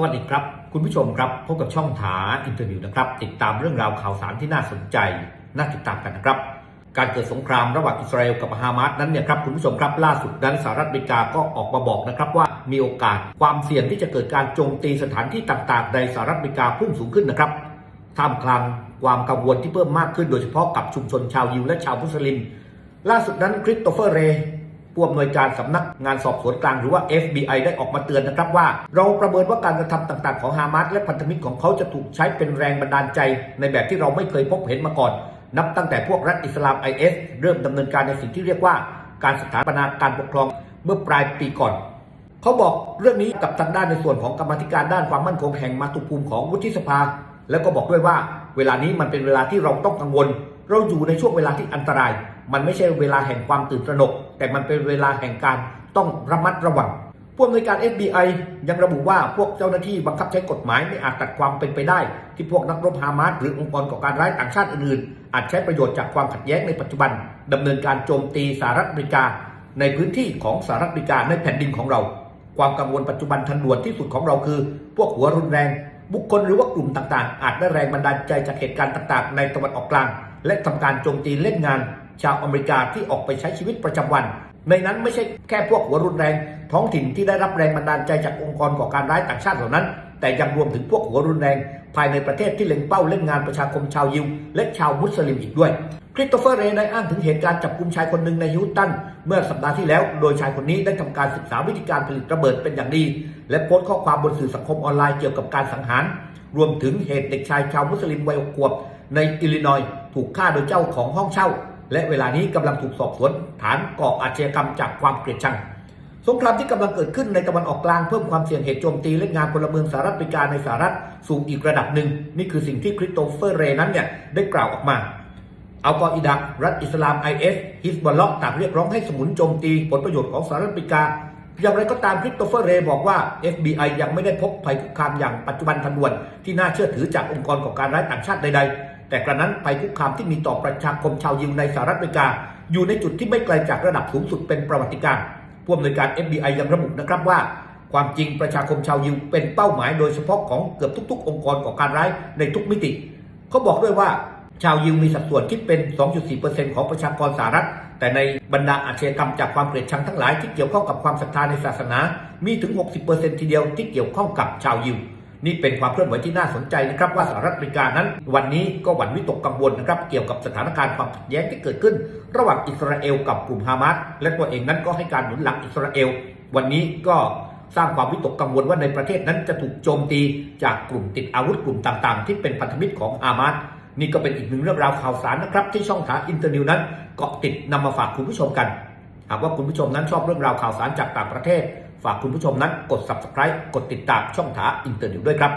สวัสดีครับ คุณผู้ชมครับพบกับช่องถาอินเทอร์วิวนะครับ ติดตามเรื่องราวข่าวสารที่น่าสนใจ น่าติดตามกันนะครับ การเกิดสงครามระหว่างอิสราเอลกับฮามาสนั้นเนี่ยครับคุณผู้ชมครับล่าสุดนั้นสหรัฐอเมริกาก็ออกมาบอกนะครับว่ามีโอกาสความเสี่ยงที่จะเกิดการโจมตีสถานที่ต่าง ๆ ในสหรัฐอเมริกาพุ่งสูงขึ้นนะครับท่ามกลางความกังวลที่เพิ่มมากขึ้นโดยเฉพาะกับชุมชนชาวยิวและชาวมุสลิม ล่าสุดนั้นคริสโตเฟอร์เรย์ ผู้อำนวยการสำนักงานสอบสวนกลางหรือว่า FBI ได้ออกมาเตือนนะครับว่า เราประเมินว่าการกระทำต่างๆ ของฮามาสและพันธมิตรของเขาจะถูกใช้เป็นแรงบันดาลใจ ในแบบที่เราไม่เคยพบเห็นมาก่อน นับตั้งแต่พวกรัฐอิสลาม IS เริ่มดำเนินการในสิ่งที่เรียกว่า การสถาปนาการปกครองเมื่อปลายปีก่อนเขาบอกเรื่องนี้กับทางด้านในส่วนของกรรมธิการด้านความมั่นคงแห่งมาตุภูมิของวุฒิสภา แล้วก็บอกด้วยว่า เวลานี้มันเป็นเวลาที่เราต้องกังวล เราอยู่ในช่วงเวลาที่อันตราย มันไม่ใช่เวลาแห่งความตื่นตระหนก แต่มันเป็นเวลาแห่งการต้องระมัดระวังผู้อำนวยการ FBI ยังระบุว่าพวกเจ้าหน้าที่บังคับใช้กฎหมายไม่อาจตัดความเป็นไปได้ ที่พวกนักรบฮามาสหรือองค์กรก่อการร้ายต่างชาติอื่นๆ อาจใช้ประโยชน์จากความขัดแย้งในปัจจุบันดำเนินการโจมตีสหรัฐอเมริกา ในพื้นที่ของสหรัฐอเมริกาในแผ่นดินของเรา ความกังวลปัจจุบันทันด่วนที่สุดของเราคือ พวกหัวรุนแรง บุคคลหรือว่ากลุ่มต่างๆ อาจได้แรงบันดาลใจจากเหตุการณ์ต่างๆ ในตะวันออกกลาง และทำการโจมตีเล่นงาน ชาวอเมริกาที่ออกไปใช้ชีวิตประจำวัน ในนั้นไม่ใช่แค่พวกหัวรุนแรง ท้องถิ่นที่ได้รับแรงบันดาลใจจากองค์กรก่อการร้ายต่างชาติเหล่านั้น แต่ยังรวมถึงพวกหัวรุนแรง ภายในประเทศที่เล็งเป้าเล่นงานประชาคมชาวยิว และชาวมุสลิมอีกด้วยคริสโตเฟอร์เรย์ได้อ้างถึงเหตุการณ์จับกุมชายคนหนึ่งในฮิวตัน เมื่อสัปดาห์ที่แล้ว โดยชายคนนี้ได้ทำการศึกษาวิธีการผลิตระเบิดเป็นอย่างดี และโพสต์ข้อความบนสื่อสังคมออนไลน์เกี่ยวกับการสังหาร รวมถึงเหตุเด็กชายชาวมุสลิมวัยหกขวบในอิลลินอยส์ ถูกฆ่าโดยเจ้าของห้องเช่า และเวลานี้กำลังถูกสอบสวน ฐานก่ออาชญากรรมจากความเกลียดชัง สงครามที่กำลังเกิดขึ้นในตะวันออกกลางเพิ่มความเสี่ยงเหตุโจมตีและงานพลเมืองสหรัฐอเมริกาในสหรัฐสู่อีกระดับหนึ่ง นี่คือสิ่งที่คริสโตเฟอร์เรนั้นเนี่ยได้กล่าวออกมาอัลกออิดะรัฐอิสลาม IS ฮิสบอลล็อกต่างเรียกร้องให้สมุนโจมตีผลประโยชน์ของสหรัฐอเมริกาอย่างไรก็ตามคริสโตเฟอร์เรย์บอกว่า FBI ยังไม่ได้พบภัยคุกคามอย่างปัจจุบันทันด่วน ที่น่าเชื่อถือจากองค์กรก่อการร้ายต่างชาติใดๆ แต่กระนั้นภัยคุกคามที่มีต่อประชาคมชาวยิวในสหรัฐอเมริกา อยู่ในจุดที่ไม่ไกลจากระดับสูงสุดเป็นประวัติการณ์ผู้อำนวยการ FBI ยังระบุนะครับว่า ความจริงประชาคมชาวยิวเป็นเป้าหมายโดยเฉพาะของเกือบทุก ๆ องค์กรก่อการร้ายในทุกมิติ เขาบอกด้วยว่าชาวยิวมีสัดส่วนคิดเป็น 2.4%ของประชากรสหรัฐ แต่ในบรรดาอาชญากรรมจากความเกลียดชังทั้งหลายที่เกี่ยวข้องกับความศรัทธาในศาสนา มีถึง 60%ทีเดียวที่เกี่ยวข้องกับชาวยิว นี่เป็นความเคลื่อนไหวที่น่าสนใจนะครับว่าสหรัฐอเมริกานั้น วันนี้ก็หวั่นวิตกกังวลนะครับเกี่ยวกับสถานการณ์ความขัดแย้งที่เกิดขึ้น ระหว่างอิสราเอลกับกลุ่มฮามาสและตัวเองนั้นก็ให้การหนุนหลังอิสราเอล วันนี้ก็สร้างความวิตกกังวลว่าในประเทศนั้นจะถูกโจมตีจากกลุ่มติดอาวุธกลุ่มต่างๆ ที่เป็นพันธมิตรของฮามาสนี่ก็เป็นอีกหนึ่งเรื่องราวข่าวสารนะครับที่ช่องทางอินเตอร์นิวนั้นเกาะติดนำมาฝากคุณผู้ชมกัน หากว่าคุณผู้ชมนั้นชอบเรื่องราวข่าวสารจากต่างประเทศ ฝากคุณผู้ชมนั้นกด subscribe กดติดตามช่องทาอินเตอร์นิวด้วยครับ